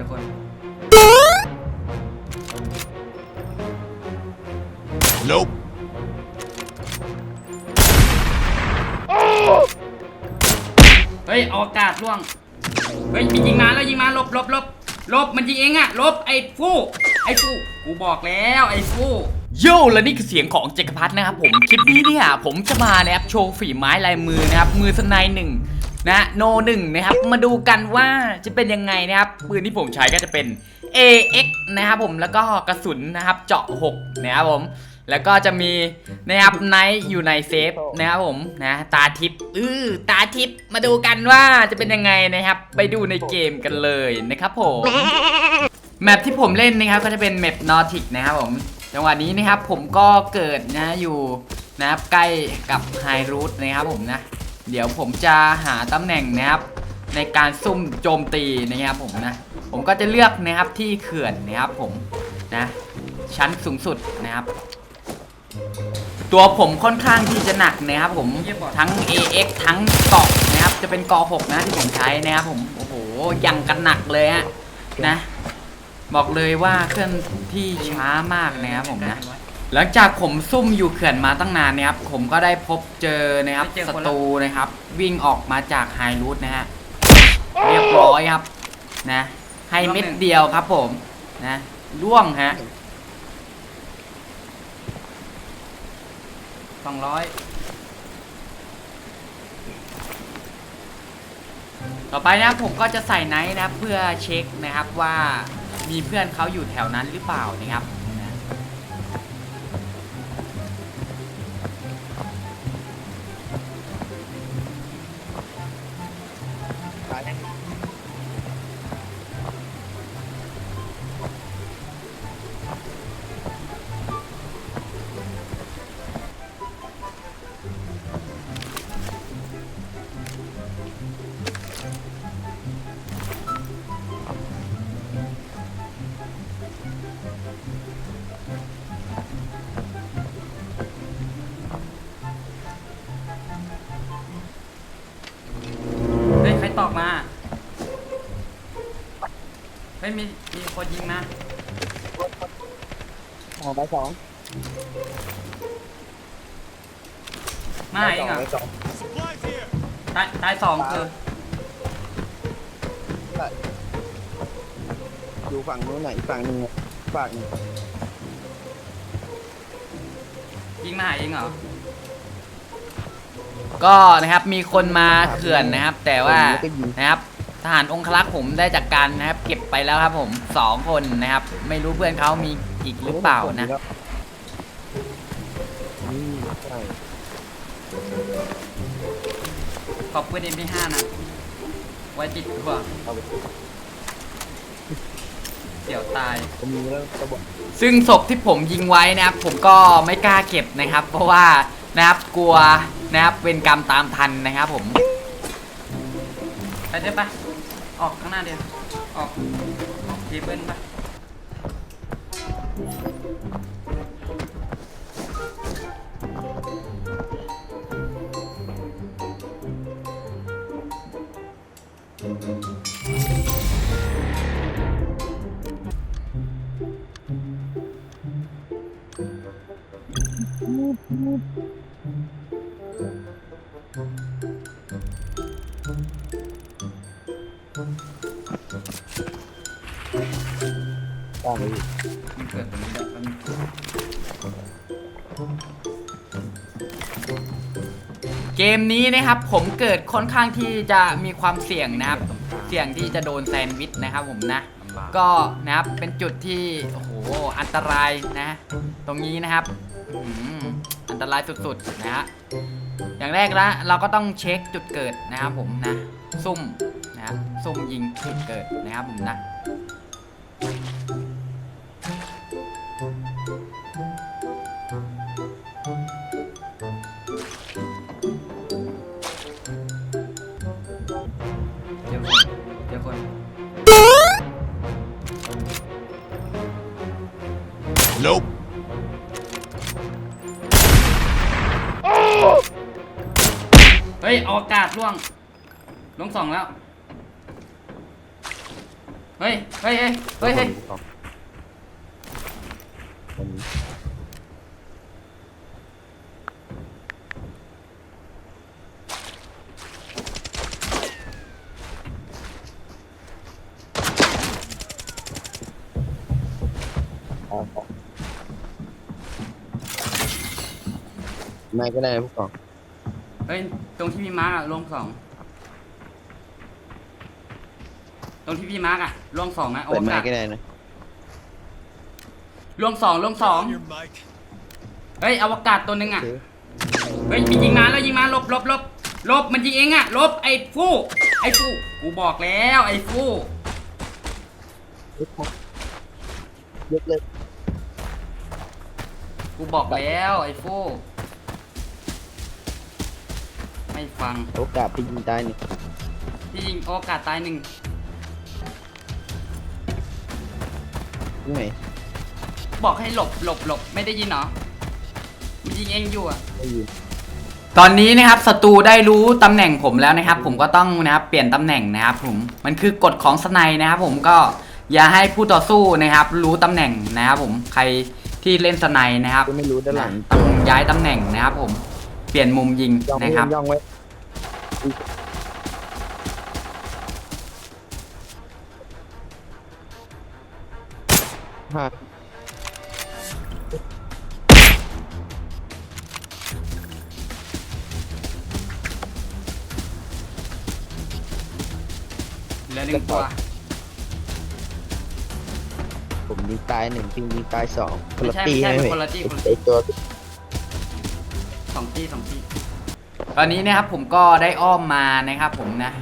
จอคน Nope. เฮ้ยออกอากาศล่วง เฮ้ยมียิงมาแล้วยิงมาหลบหลบหลบหลบมันยิงเองอะหลบไอ้ฟู่ไอ้ฟู่กูบอกแล้วไอ้ฟู่โย่และนี่คือเสียงของเจกพัทนะครับผมคลิปนี้เนี่ยผมจะมานะครับโชว์ฝีไม้ลายมือนะครับมือสไนด์หนึ่ง นะโนหนึ่งนะครับ มาดูกันว่าจะเป็นยังไงนะครับ ปืนที่ผมใช้ก็จะเป็น AX นะครับผมแล้วก็กระสุนนะครับเจาะ 6 นะครับผม แล้วก็จะมีนะครับไนท์อยู่ในเซฟนะครับผมนะตาทิพย์อือตาทิพย์มาดูกันว่าจะเป็นยังไงนะครับ ไปดูในเกมกันเลยนะครับผมแมปที่ผมเล่นนะครับก็จะเป็นแมปนอติกนะครับผมจังหวะนี้นะครับผมก็เกิดนะอยู่นะครับใกล้กับไฮรูทนะครับผมนะ เดี๋ยวผมจะหาตำแหน่งนะครับ ในการซุ่มโจมตีนะครับผมนะ ผมก็จะเลือกนะครับที่เขื่อนนะครับผมนะ ชั้นสูงสุดนะครับ ตัวผมค่อนข้างที่จะหนักนะครับผมทั้ง AX ทั้งเกาะนะครับ จะเป็นกาะ6นะที่ผมใช้นะครับผมโอ้โหยังกันหนักเลยฮะนะ บอกเลยว่าเคลื่อนที่ช้ามากนะครับผมนะ หลังจากผมซุ่มอยู่เขื่อนมาตั้งนานนะครับ ผมก็ได้พบเจอนะครับศัตรูนะครับ วิ่งออกมาจากไฮรูทนะฮะเรียบร้อยครับนะให้เม็ดเดียวครับผมนะล่วงฮะสองร้อยต่อไปนะครับผมก็จะใส่ไนท์นะครับเพื่อเช็คนะครับว่ามีเพื่อนเขาอยู่แถวนั้นหรือเปล่านะครับ ยมีมีคนยิงมาออกไปสองมาเองเหรอไปสอง Supplies here. ตายตายสองคืออยู่ฝั่งนู้นไหนะอีกฝั่งหนึ่งอะฝั่งหนึ่งยิงมาหาเองเหรอก็นะครับมีคนมาเขื่อนนะครับ แต่ว่าแล้วก็ยิงนะครับ ทหารองครักษ์ผมได้จากการนะครับ เก็บไปแล้วครับผมสองคนนะครับ ไม่รู้เพื่อนเขามีอีกหรือเปล่านะอืมใช่ขอบคุณเอ็มพีห้านะ ไว้ติดตัวเอาไปเดี๋ยวตาย ผมมีแล้วก็บอกซึ่งศพที่ผมยิงไว้นะครับ ผมก็ไม่กล้าเก็บนะครับ เพราะว่านะครับกลัวนะครับเป็นกรรมตามทันนะครับผม ไปได้ปะ ออกข้างหน้าเดียว ออกออกเคเบิลปะามไปอีกมันเกิดตรงนี้แล้วมันเกมนี้นะครับผมเกิดค่อนข้างที่จะมีความเสี่ยงนะครับ เสี่ยงที่จะโดนแซนด์วิชนะครับผมนะ ก็นะครับเป็นจุดที่โอ้โหอันตรายนะ ตรงนี้นะครับอืมอันตรายสุดๆนะฮะอย่างแรกละเราก็ต้องเช็คจุดเกิดนะครับผมนะ ซุ่มนะครับซุ่มยิงจุดเกิดนะครับผมนะ ฮ้ยออกอากาศร่วง ลงสองแล้ว เฮ้ย เฮ้ย เฮ้ย เฮ้ยเฮ้ยไม่ก็ได้นะผู้กอง เฮ้ย ตรงที่พี่มาร์กอะลงสอง ตรงที่พี่มาร์กอะลงสองนะโอ้เปิดไม้กาสก็ได้นะลงสองลงสอง Your mic. เฮ้ยอวกาศตัวหนึ่งอะถือเฮ้ยมียิงมาแล้วยิงมาหลบหลบหลบหลบมันยิงเองอะหลบไอ้ฟู่ไอ้ฟู่กูบอกแล้วไอ้ฟู่ยกเลยกูบอกแล้วไอ้ฟู่ ไม่ฟัง โอกาสไปยิงตายนี่ที่ยิงอวกาศตายหนึ่งตรงไหนบอกให้หลบหลบหลบไม่ได้ยินเหรอมันยิงเองอยู่อะไม่ยิงตอนนี้นะครับศัตรูได้รู้ตำแหน่งผมแล้วนะครับ ผมก็ต้องนะครับเปลี่ยนตำแหน่งนะครับผมมันคือกฎของสไนนะครับ ผมก็อย่าให้ผู้ต่อสู้นะครับ รู้ตำแหน่งนะครับ ผมใครที่เล่นสไนนะครับก็ไม่รู้ด้านหลัง ต้องย้ายตำแหน่งนะครับผม เปลี่ยนมุมยิงย่องไว้นะครับ ย่องไว้ห้าเหลือหนึ่งตัว ผมยิงตายหนึ่งพิงยิงตายสองคนไม่ละใช่ตีไม่ใช่ใช่ไหมคนละที่คนละไอที่ตัวสอง ที่สองที่ ตอนนี้นะครับผมก็ได้อ้อมมานะครับผมนะ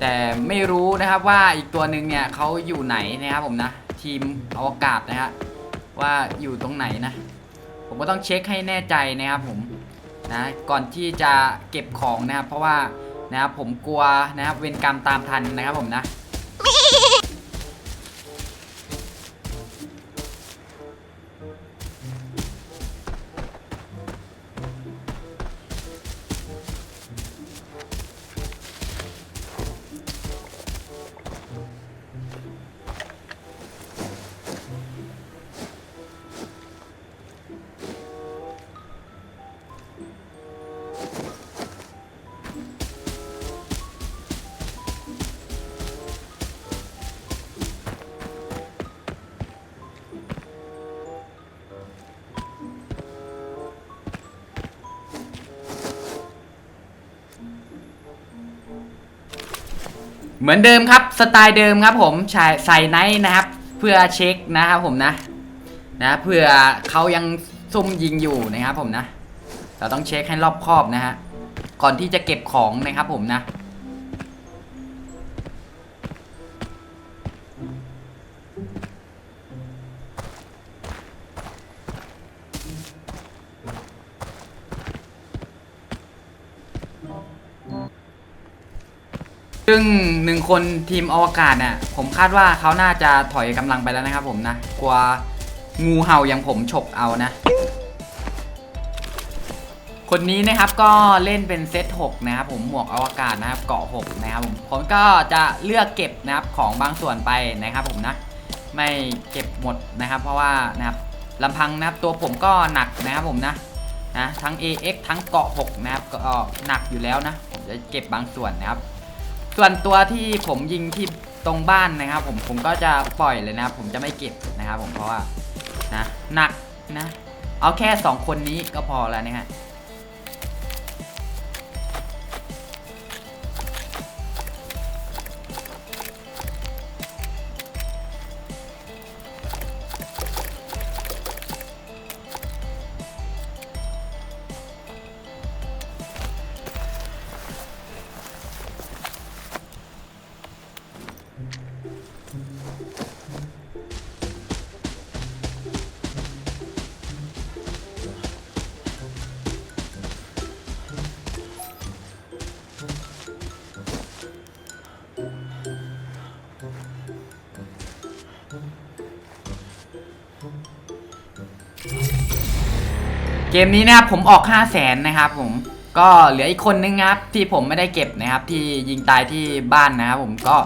แต่ไม่รู้นะครับว่าอีกตัวหนึ่งเนี่ยเขาอยู่ไหนนะครับผมนะ ทีมอวกาศนะฮะว่าอยู่ตรงไหนนะ ผมก็ต้องเช็คให้แน่ใจนะครับผมนะก่อนที่จะเก็บของนะครับ เพราะว่านะครับผมกลัวนะครับเวรกรรมตามทันนะครับผมนะ เหมือนเดิมครับสไตล์เดิมครับผมใส่ใส่ไนท์นะครับ เพื่อเช็คนะครับผมนะนะเพื่อเขายังซุ่มยิงอยู่นะครับผมนะ เราต้องเช็คให้รอบคอบนะฮะก่อนที่จะเก็บของนะครับผมนะ ซึ่งหนึ่งคนทีมอวกาศน่ะผมคาดว่าเขาน่าจะถอยกำลังไปแล้วนะครับผมนะกลัวงูเห่าอย่างผมฉกเอานะ คนนี้นะครับก็เล่นเป็นเซต6นะครับผมหมวกอวกาศนะครับเกาะ6นะครับผมผมก็จะเลือกเก็บนะครับของบางส่วนไปนะครับผมนะไม่เก็บหมดนะครับ เพราะว่านะครับลำพังนะครับตัวผมก็หนักนะครับผมนะนะทั้ง AX ทั้งเกาะ6นะครับก็หนักอยู่แล้วนะผมจะเก็บบางส่วนนะครับ ส่วนตัวที่ผมยิงที่ตรงบ้านนะครับ ผมผมก็จะปล่อยเลยนะครับ ผมจะไม่เก็บนะครับ ผมเพราะว่านะหนักนะ เอาแค่ 2 คนนี้ก็พอแล้วนะฮะ เกมนี้นะครับผมออก 5 0 0แสนนะครับผมก็เหลืออีกคนนึงครับที่ผมไม่ได้เก็บนะครับ ที่ยิงตายที่บ้านนะครับผมก็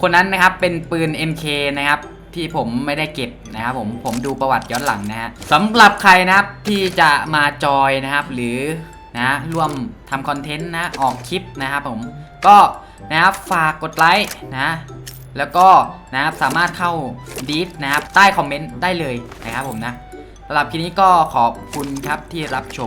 คนนั้นนะครับเป็นปืน MK นะครับที่ผมไม่ได้เก็บนะครับผมผมดูประวัติย้อนหลังนะฮะสำหรับใครนะครับที่จะมาจอยนะครับ หรือนะร่วมทำคอนเทนต์นะออกคลิปนะครับผมก็นะครับฝากกดไลค์นะแล้วก็นะครับสามารถเข้าดีสนะครับใต้คอมเมนต์ได้เลยนะครับผมนะ สำหรับคลิปนี้ก็ขอบคุณครับที่รับชม